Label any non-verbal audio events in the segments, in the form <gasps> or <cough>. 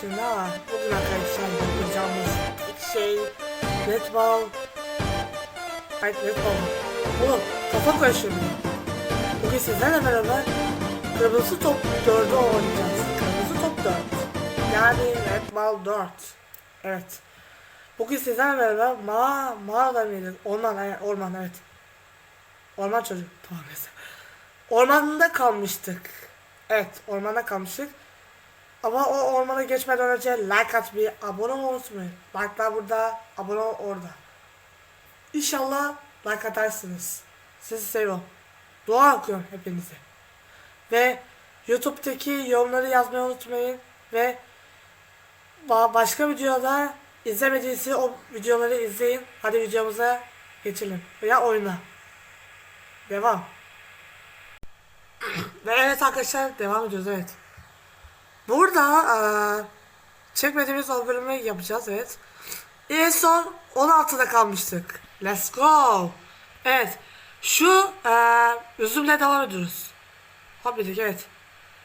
Şimdi ama bugün arkadaşlar yapacağımız ilk şey Red Ball Ay Red Oğlum kafa karışıyor. Bugün sizlerle beraber Kırmızı Top 4'ü oynayacağız. Kırmızı Top 4 Yani Red Ball 4 Evet. Bugün sizlerle beraber ma mağarada mıydık? Orman, orman evet. Orman çocuk. Tamam neyse Ormanda kalmıştık. Evet ormanda kalmıştık ama o ormana geçmeden önce like atmayı, abone olmayı unutmayın. Like'lar burada, abone ol orada. İnşallah like atarsınız. Sizi seviyorum. Dua okuyorum hepinize. Ve YouTube'daki yorumları yazmayı unutmayın. Ve ba- başka videoda izlemediğiniz o videoları izleyin. Hadi videomuza geçelim. Veya oyuna. Devam. Ve evet arkadaşlar devam ediyoruz evet. Burada eee, çekmediğimiz o bölümü yapacağız evet. En son 16'da kalmıştık. Let's go. Evet. Şu eee üzümle devam ediyoruz. Hobidik evet.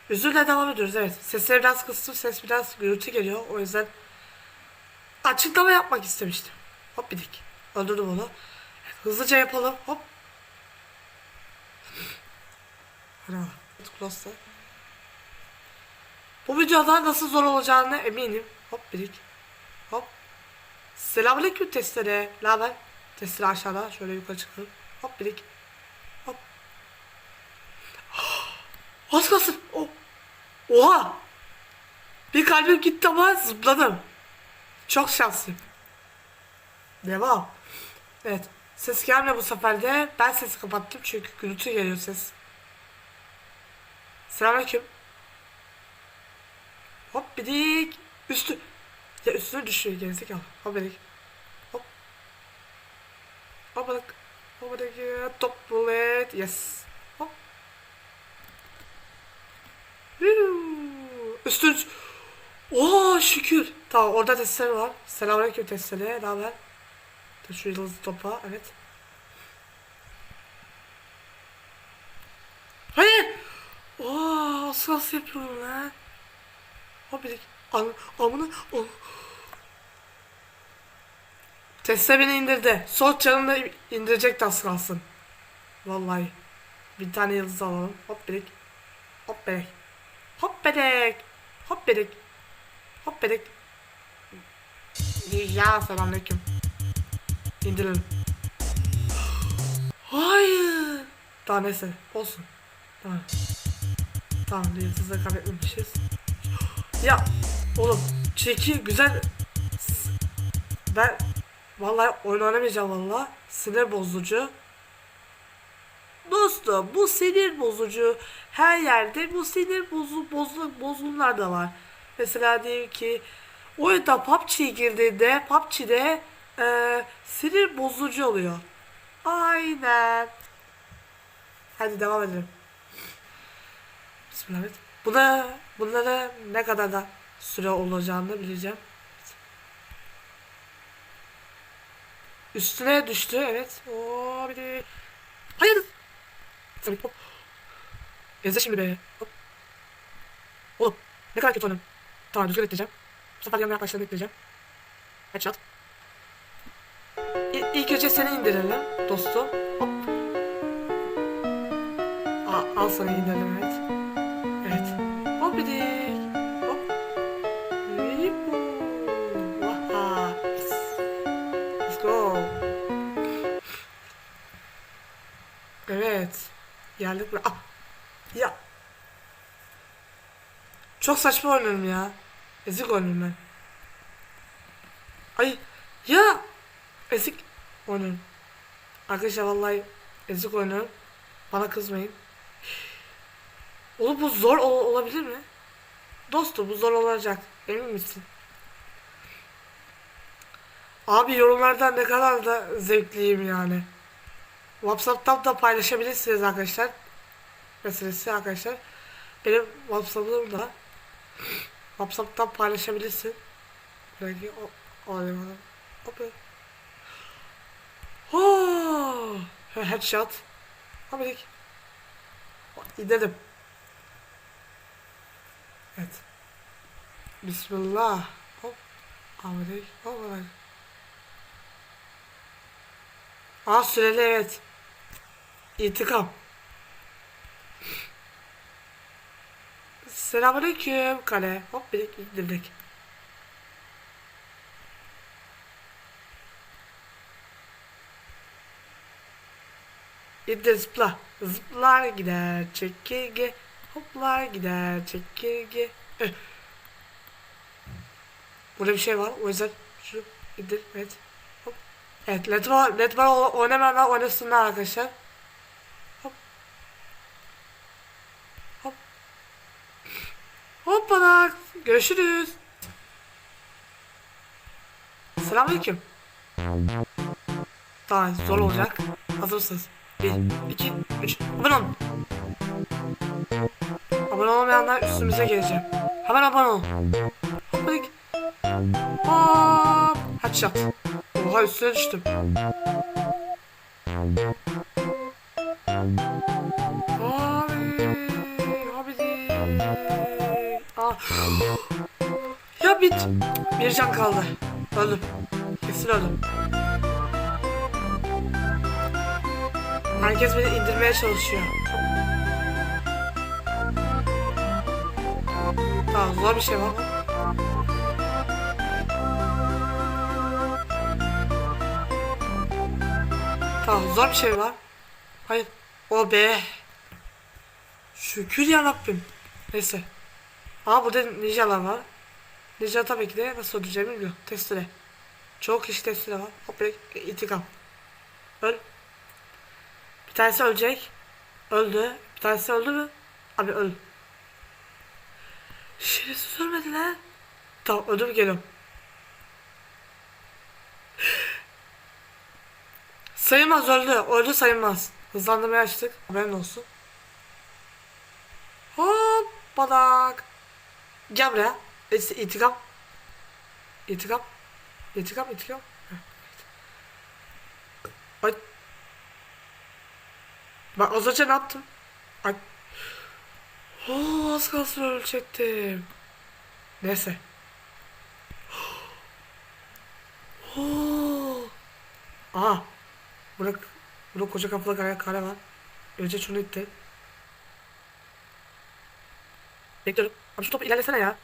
Üzümle devam ediyoruz evet. Sesleri biraz kıstım. Ses biraz gürültü geliyor. O yüzden açıklama yapmak istemiştim. Hobidik. Öldürdüm onu. Hızlıca yapalım. Hop. Hadi bakalım. Close'da. Bu videoda nasıl zor olacağını eminim. Hop birik. Hop. Selamünaleyküm testere. Ne haber? Testere aşağıda. Şöyle yukarı çıkalım. Hop birik. Hop. <gasps> Az kalsın. Oh. Oha. Bir kalbim gitti ama zıpladım. Çok şanslıyım. Devam. Evet. Ses gelmiyor bu sefer de. Ben sesi kapattım çünkü gürültü geliyor ses. Selamünaleyküm. Hop bidik. Üstü. Ya üstüne düşüyor gerizekalı. Hop bidik. Hop. Hop bidik. Hop bidik. Top bullet. Yes. Hop. Yuuu. Üstü. düş- Oo şükür. Tamam orada testere var. Selamünaleyküm testere. Ne haber? Şu yıldızlı topa. Evet. Hayır. Oo, nasıl yapıyorum lan? O bir Am amına o. Tesla beni indirdi. Sol canını da indirecek az kalsın. Vallahi. Bir tane yıldız alalım. Hop birek. Hop birek. Hop birek. Hop birek. Hop birek. Ya selamünaleyküm. İndirelim. Hayır. Daha neyse. Olsun. Tamam. Tamam yıldızla kaybetmemişiz. Ya oğlum çeki güzel. Ben vallahi oyun oynamayacağım vallahi. Sinir bozucu. Dostum bu sinir bozucu her yerde bu sinir bozu bozu bozulumlar da var. Mesela diyelim ki oyunda PUBG'ye girdiğinde PUBG'de eee sinir bozucu oluyor. Aynen. Hadi devam edelim. Bismillah. Buna, bunlara ne kadar da süre olacağını bileceğim. Üstüne düştü evet. Oo bir de... Hayır. Tabii hop. Ezde şimdi be. Hop. Oğlum ne kadar kötü oynadım. Tamam düzgün ekleyeceğim. Bu sefer yanına yaklaştığını ekleyeceğim. Headshot. İ ilk önce seni indirelim dostum. Al sana indirdim evet. Evet. Hop bidik. Hop. Yippoo. Vaha. Let's go. Evet. Geldik buraya. Ah. Ya. Çok saçma oynuyorum ya. Ezik oynuyorum ben. Ay. Ya. Ezik oynuyorum. Arkadaşlar vallahi ezik oynuyorum. Bana kızmayın. Oğlum bu zor ol- olabilir mi? Dostum bu zor olacak. Emin misin? Abi yorumlardan ne kadar da zevkliyim yani. Whatsapp'tan da paylaşabilirsiniz arkadaşlar. Meselesi arkadaşlar. Benim Whatsapp'ım da Whatsapp'tan paylaşabilirsin. Belki o alayım Hop. Oh! Headshot. Abi İndirdim. Evet. Bismillah. Hop. Abi hop. Aa süreli evet. İntikam. Selamünaleyküm kale. Hop bir indirdik. İndir zıpla. Zıplar gider çekirge. Hoplar gider çekirge. Eh. Burada bir şey var. O yüzden şu indir. Evet. Hop. Evet. Led var. Led var. o- Oynamayanlar oynasınlar arkadaşlar. Hop. Hop. Hoppala. Görüşürüz. Selamünaleyküm. Tamam zor olacak. Hazır mısınız? 1, 2, 3. Abone olun. Abone olmayanlar üstümüze gelecek. Hemen abone olun. Hoppadik. Hop. Headshot. Oha üstüne düştüm. Abi. Abi değil. Ah. Ya bit. Bir can kaldı. Öldüm. Kesin öldüm. Herkes beni indirmeye çalışıyor. Tamam zor bir şey var. Tamam zor bir şey var. Hayır. O be. Şükür ya Rabbim. Neyse. Aa burada ninjalar var. Ninja tabii ki de nasıl öldüreceğimi bilmiyor. Testere. Çok kişi testere var. Hop intikam. Öl. Bir tanesi ölecek. Öldü. Bir tanesi öldü mü? Abi öl. Şerefsiz ölmedi lan. Tamam öldüm geliyorum. Sayılmaz öldü. Öldü sayılmaz. Hızlandırmayı açtık. Haberin olsun. Hop badak. Gel buraya. İşte. İntikam, intikam. Heh, evet. Ay. Ben az önce ne yaptım? Ay. Oo, az kalsın ölecektim. Neyse. <gasps> Oo. Aha. Burada, burada koca kapılı kare, kare var. Önce şunu itti. Bekliyorum. Abi şu topu ilerlesene ya.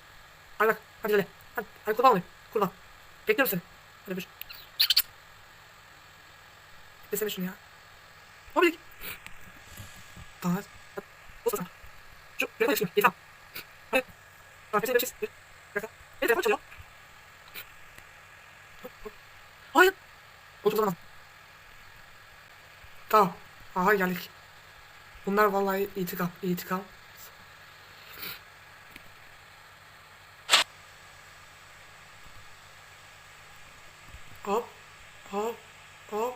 Hadi bak. Hadi ilerle. Hadi, hadi kurban olayım. Kurban. Bekliyorum seni. Hadi bir. Desene şunu ya. Hadi. Tamam. Olsun sana. Şu, bir şey telefon çalıyor. Hayır. Otur zaman. Tamam. Aha geldik. Bunlar vallahi itikam. İtikam. Hop. Hop. Hop.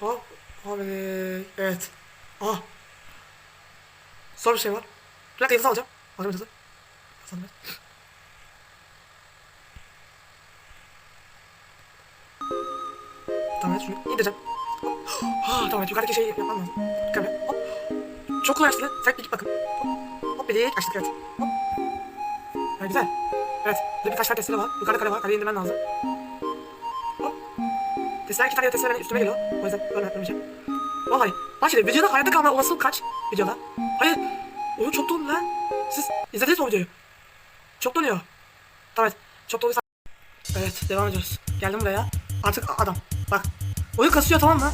Hop. Abi. Evet. Ah. Zor bir şey var. Bir dakika yıldız alacağım. Alacağım yıldızı. Kazandım ben. Tamam evet şunu indireceğim. <gasps> Tamam evet yukarıdaki şeyi yapmam lazım. Et. Hop. Çok kolay açtı. Sen bir git bakın. Hop. Hop dik açtık evet. Hop. Ha, güzel. Evet. Burada birkaç tane testere var. Yukarıda kare var. Kareyi indirmen lazım. Hop. Testler iki tane testler benim üstüme geliyor. O yüzden ölmeyeceğim. Vallahi. Bak şimdi videoda hayatta kalma olasılık kaç? Videoda. Hayır. Oyun çok dolu lan. Siz izlediniz mi videoyu? Çok donuyor. Tamam evet. Çok doluysa... Evet devam ediyoruz. Geldim buraya. Artık adam. Bak. Oyun kasıyor tamam mı?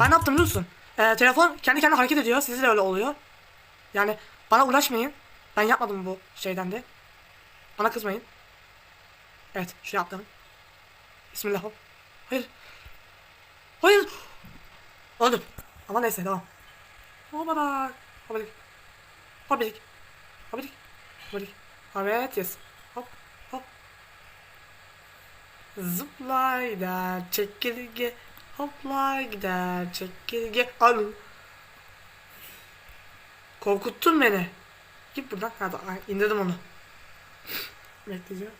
Ben ne yaptım biliyor musun? Ee, telefon kendi kendine hareket ediyor. Sizde de öyle oluyor. Yani bana ulaşmayın. Ben yapmadım bu şeyden de. Bana kızmayın. Evet şu yaptım. Bismillah. Hayır. Hayır. Öldüm. Ama neyse devam. Hopala. Hopadik. Hopadik. Hopadik. Hopadik. Evet yes. Hop hop. Zıplar gider çekirge. Hoplar gider çekirge. Al. Korkuttun beni. Git buradan. Hadi indirdim onu. Bekleyeceğim.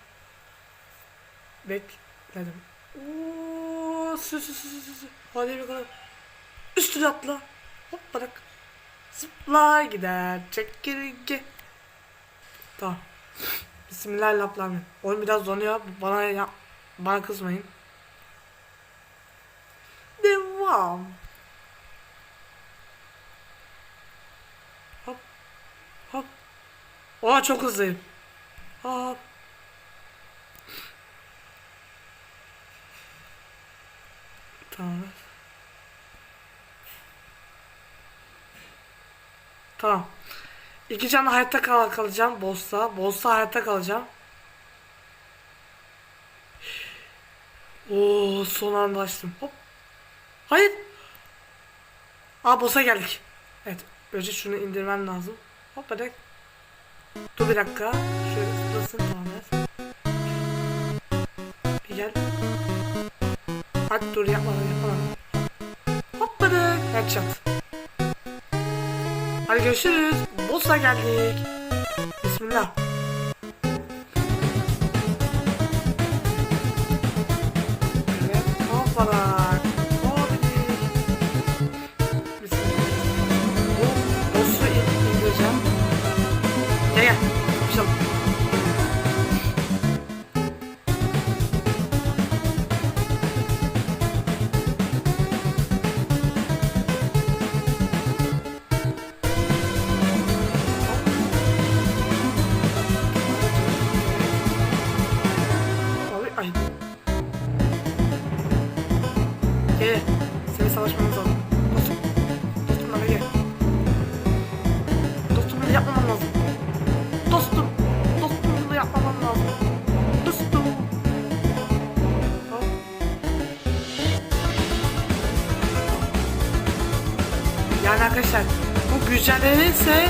Bekledim. Oo, sü sü sü sü sü. Hadi bakalım. Üstüne atla. Hop bırak. Zıplar gider çekirge. Tamam. Bismillahirrahmanirrahim. Oyun biraz donuyor. Bana ya bana kızmayın. Devam. Hop. Hop. Oha çok hızlıyım. Hop. Tamam. Tamam. İki canlı hayatta kal kalacağım. Boss'ta. Boss'ta hayatta kalacağım. Oo son anda açtım. Hop. Hayır. Aa boss'a geldik. Evet. Önce şunu indirmem lazım. Hop hadi. Dur bir dakika. Şöyle zıplasın tamam. Bir gel. Hadi dur yapma yapma. Hop hadi. Headshot. Hadi görüşürüz. Boss'a geldik. Bismillah. Evet. Hoppala. Gel. Seni savaşmamız lazım. Dostum. Dostum gel. Dostum yapmamam lazım. Dostum. Dostum yapmamam lazım. Dostum. Yani arkadaşlar bu güncellenirse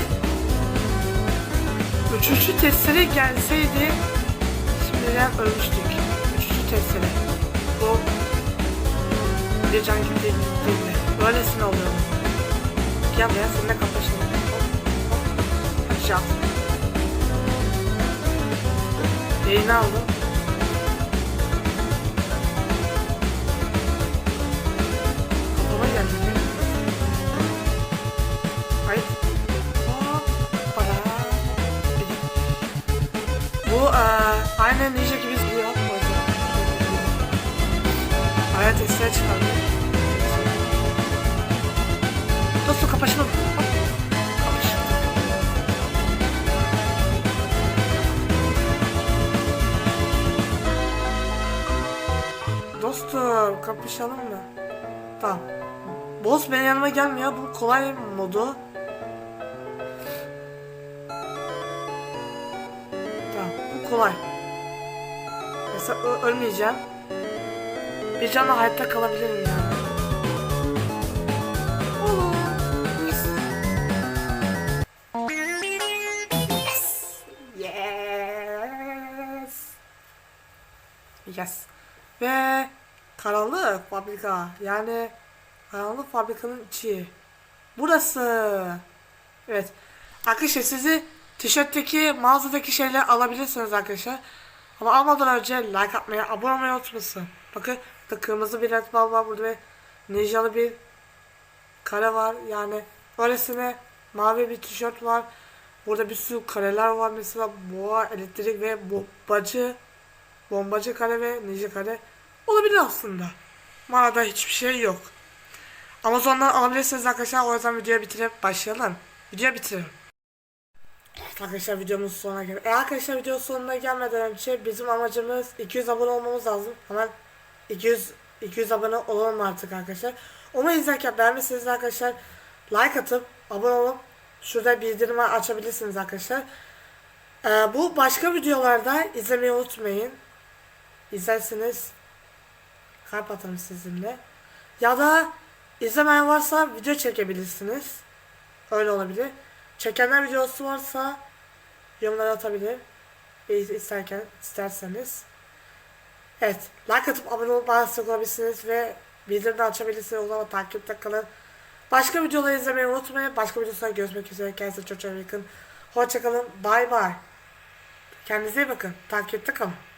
Üçüncü testere gelseydi şimdiden ölmüştük. Üçüncü testere. Bu bir can gibi değil? Böylesine oluyor. Gel buraya seninle kapışalım. Şans. Yayını aldım. Kafama geldi. Hayır. Hoppala. Bu eee aynen ninja gibi yüzden. Hayat testine çıkardım. Kapış. Dostum kapışalım mı? Tamam. Boss benim yanıma gelmiyor. Bu kolay modu. Tamam, bu kolay. Mesela ölmeyeceğim. Bir canla hayatta kalabilirim yani. Ve karanlık fabrika. Yani karanlık fabrikanın içi. Burası. Evet. Arkadaşlar sizi tişörtteki mağazadaki şeyleri alabilirsiniz arkadaşlar. Ama almadan önce like atmayı, abone olmayı unutmasın. Bakın burada kırmızı bir red ball var burada ve ninjalı bir kare var. Yani öylesine mavi bir tişört var. Burada bir sürü kareler var. Mesela boğa, elektrik ve bombacı, bombacı kare ve ninja kare olabilir aslında. Mağarada hiçbir şey yok. Amazon'dan alabilirsiniz arkadaşlar. O yüzden videoyu bitirip başlayalım. Videoyu bitirelim. Evet arkadaşlar videomuz sonuna geldi. E arkadaşlar video sonuna gelmeden önce bizim amacımız 200 abone olmamız lazım. Hemen 200 200 abone olalım artık arkadaşlar. Onu izlerken beğenmişseniz arkadaşlar like atıp abone olup şurada bildirimi açabilirsiniz arkadaşlar. Ee, bu başka videolarda izlemeyi unutmayın. İzlerseniz kalp atarım sizinle. Ya da izlemeyen varsa video çekebilirsiniz. Öyle olabilir. Çekenler videosu varsa yorumlara atabilir. İsterken isterseniz. Evet. Like atıp abone olup destek olabilirsiniz ve bildirimden açabilirsiniz. O zaman takipte kalın. Başka videoları izlemeyi unutmayın. Başka videolarda görüşmek üzere. Kendinize çok çok yakın. Hoşçakalın. Bay bay. Kendinize iyi bakın. Takipte kalın.